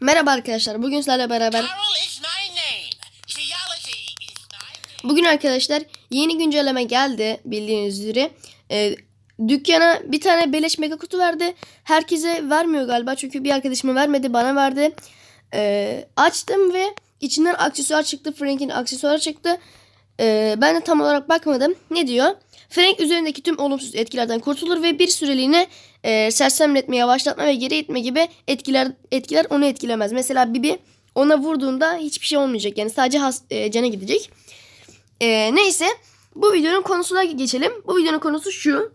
Merhaba arkadaşlar. Bugün sizlerle beraber bugün arkadaşlar yeni güncelleme geldi bildiğiniz üzere. Ee, dükkana bir tane beleş mega kutu verdi. Herkese vermiyor galiba çünkü bir arkadaşıma vermedi bana verdi. Ee, açtım ve içinden aksesuar çıktı. Frank'in aksesuarı çıktı. Ee, ben de tam olarak bakmadım. Ne diyor? Frank üzerindeki tüm olumsuz etkilerden kurtulur ve bir süreliğine e, sersemletme, yavaşlatma ve geri itme gibi etkiler etkiler onu etkilemez. Mesela Bibi ona vurduğunda hiçbir şey olmayacak. Yani sadece has, e, cana gidecek. E, neyse bu videonun konusuna geçelim. Bu videonun konusu şu.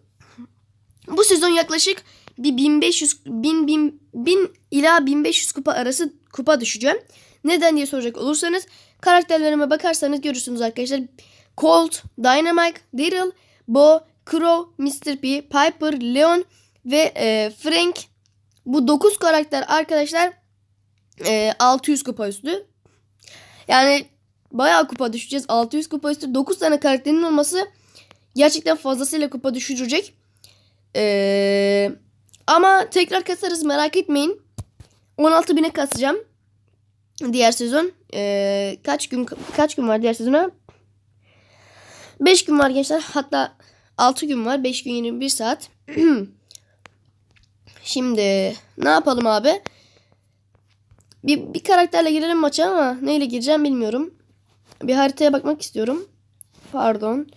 Bu sezon yaklaşık bir 1500 1000 1000 1000 ila 1500 kupa arası kupa düşeceğim. Neden diye soracak olursanız karakterlerime bakarsanız görürsünüz arkadaşlar. Colt, Dynamite, Daryl, Bo, Crow, Mr. P, Piper, Leon ve e, Frank. Bu 9 karakter arkadaşlar e, 600 kupa üstü. Yani bayağı kupa düşeceğiz. 600 kupa üstü 9 tane karakterin olması gerçekten fazlasıyla kupa düşürecek. E, ama tekrar kasarız merak etmeyin. 16 bine kasacağım. Diğer sezon. E, kaç gün kaç gün var diğer sezona? 5 gün var gençler. Hatta 6 gün var. 5 gün 21 saat. Şimdi ne yapalım abi? Bir, bir karakterle girelim maça ama neyle gireceğim bilmiyorum. Bir haritaya bakmak istiyorum. Pardon.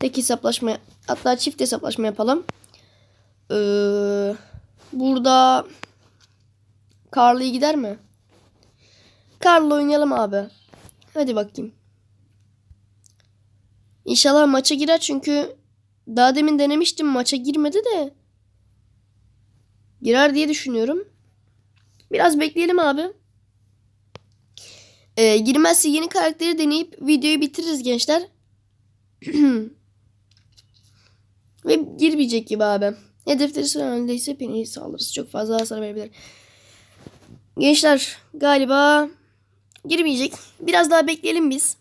Tek hesaplaşma hatta çift hesaplaşma yapalım. Ee, burada Carly gider mi? Carly oynayalım abi. Hadi bakayım. İnşallah maça girer çünkü daha demin denemiştim maça girmedi de. Girer diye düşünüyorum. Biraz bekleyelim abi. Ee, girmezse yeni karakteri deneyip videoyu bitiririz gençler. Ve girmeyecek gibi abi. Hedefleri sıra önündeyse beni sağlarız. Çok fazla hasar verebilir. Gençler galiba girmeyecek. Biraz daha bekleyelim biz.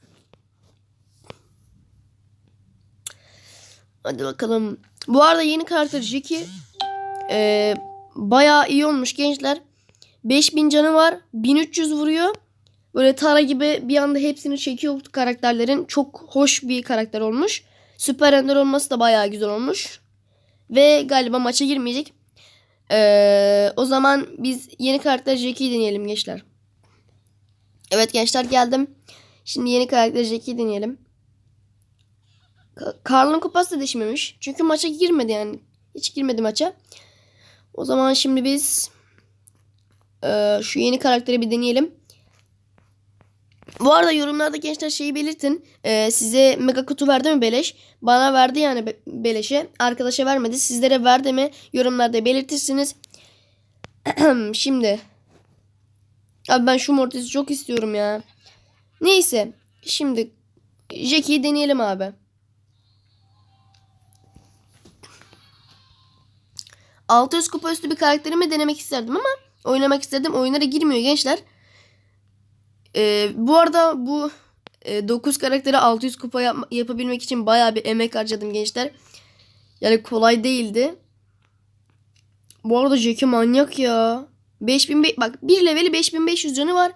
Hadi bakalım. Bu arada yeni karakter Jackie ee, bayağı iyi olmuş gençler. 5000 canı var. 1300 vuruyor. Böyle Tara gibi bir anda hepsini çekiyor karakterlerin. Çok hoş bir karakter olmuş. Süper Ender olması da bayağı güzel olmuş. Ve galiba maça girmeyecek. Ee, o zaman biz yeni karakter Jackie'yi deneyelim gençler. Evet gençler geldim. Şimdi yeni karakter Jackie'yi deneyelim. Karl'ın kupası da değişmemiş. Çünkü maça girmedi yani. Hiç girmedi maça. O zaman şimdi biz e, şu yeni karakteri bir deneyelim. Bu arada yorumlarda gençler şeyi belirtin. E, size mega kutu verdi mi beleş? Bana verdi yani be- beleşe. Arkadaşa vermedi. Sizlere verdi mi? Yorumlarda belirtirsiniz. şimdi. Abi ben şu Mortis'i çok istiyorum ya. Neyse. Şimdi Jackie'yi deneyelim abi. 600 kupa üstü bir karakterimi denemek isterdim ama oynamak istedim. Oyunlara girmiyor gençler. Ee, bu arada bu e, 9 karakteri 600 kupa yap- yapabilmek için bayağı bir emek harcadım gençler. Yani kolay değildi. Bu arada Jackie manyak ya. 5000 be- bak bir leveli 5500 canı var.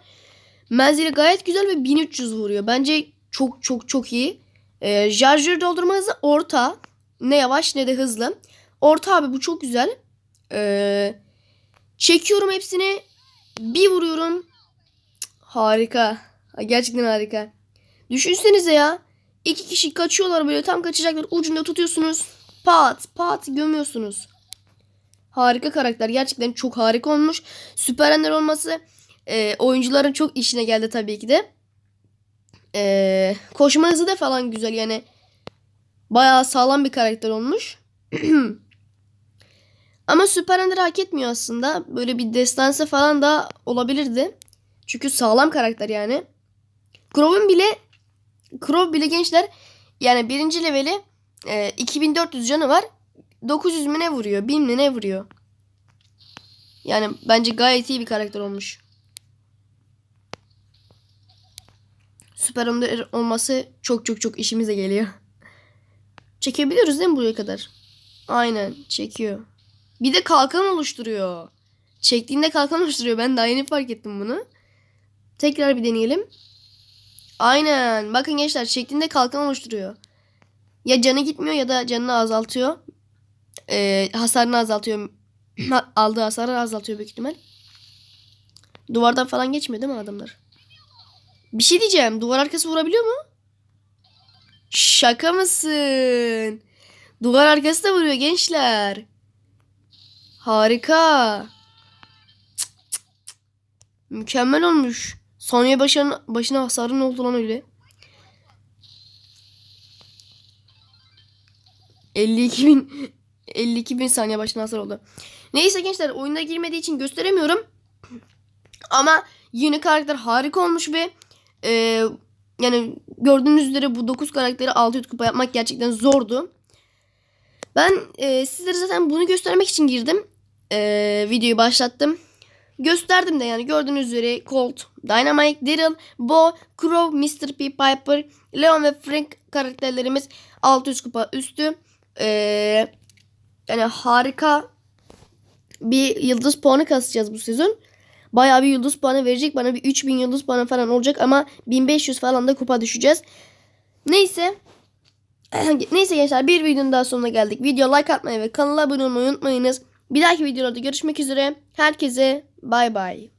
Menzili gayet güzel ve 1300 vuruyor. Bence çok çok çok iyi. Ee, Jarjör doldurma hızı orta. Ne yavaş ne de hızlı. Orta abi bu çok güzel. Ee, çekiyorum hepsini. Bir vuruyorum. Harika. Ha, Gerçekten harika. Düşünsenize ya. İki kişi kaçıyorlar böyle tam kaçacaklar. Ucunda tutuyorsunuz. Pat pat gömüyorsunuz. Harika karakter. Gerçekten çok harika olmuş. Süper Ender olması e, oyuncuların çok işine geldi tabii ki de. E, koşma hızı da falan güzel yani. Bayağı sağlam bir karakter olmuş. Ama Süper Ender hak etmiyor aslında. Böyle bir destansı falan da olabilirdi. Çünkü sağlam karakter yani. Crow'un bile Crow bile gençler yani birinci leveli e, 2400 canı var. 900 mü ne vuruyor? 1000 mi ne vuruyor? Yani bence gayet iyi bir karakter olmuş. Süper Ender olması çok çok çok işimize geliyor. Çekebiliyoruz değil mi buraya kadar? Aynen çekiyor. Bir de kalkan oluşturuyor. Çektiğinde kalkan oluşturuyor. Ben daha yeni fark ettim bunu. Tekrar bir deneyelim. Aynen. Bakın gençler çektiğinde kalkan oluşturuyor. Ya canı gitmiyor ya da canını azaltıyor. Ee, hasarını azaltıyor. Aldığı hasarı azaltıyor büyük ihtimal. Duvardan falan geçmiyor değil mi adamlar? Bir şey diyeceğim. Duvar arkası vurabiliyor mu? Şaka mısın? Duvar arkası da vuruyor gençler. Harika. Mükemmel olmuş. Saniye başına, başına hasarın oldu lan öyle. 52 bin 52 bin saniye başına hasar oldu. Neyse gençler oyuna girmediği için gösteremiyorum. Ama yeni karakter harika olmuş ve e, yani gördüğünüz üzere bu 9 karakteri 600 kupa yapmak gerçekten zordu. Ben e, sizlere zaten bunu göstermek için girdim. E, videoyu başlattım. Gösterdim de yani gördüğünüz üzere Colt, Dynamite, Daryl, Bo, Crow, Mr. P, Piper, Leon ve Frank karakterlerimiz 600 kupa üstü. E, yani harika bir yıldız puanı kasacağız bu sezon. Bayağı bir yıldız puanı verecek. Bana bir 3000 yıldız puanı falan olacak ama 1500 falan da kupa düşeceğiz. Neyse. Neyse gençler bir videonun daha sonuna geldik. Video like atmayı ve kanala abone olmayı unutmayınız. Bir dahaki videolarda görüşmek üzere. Herkese bay bay.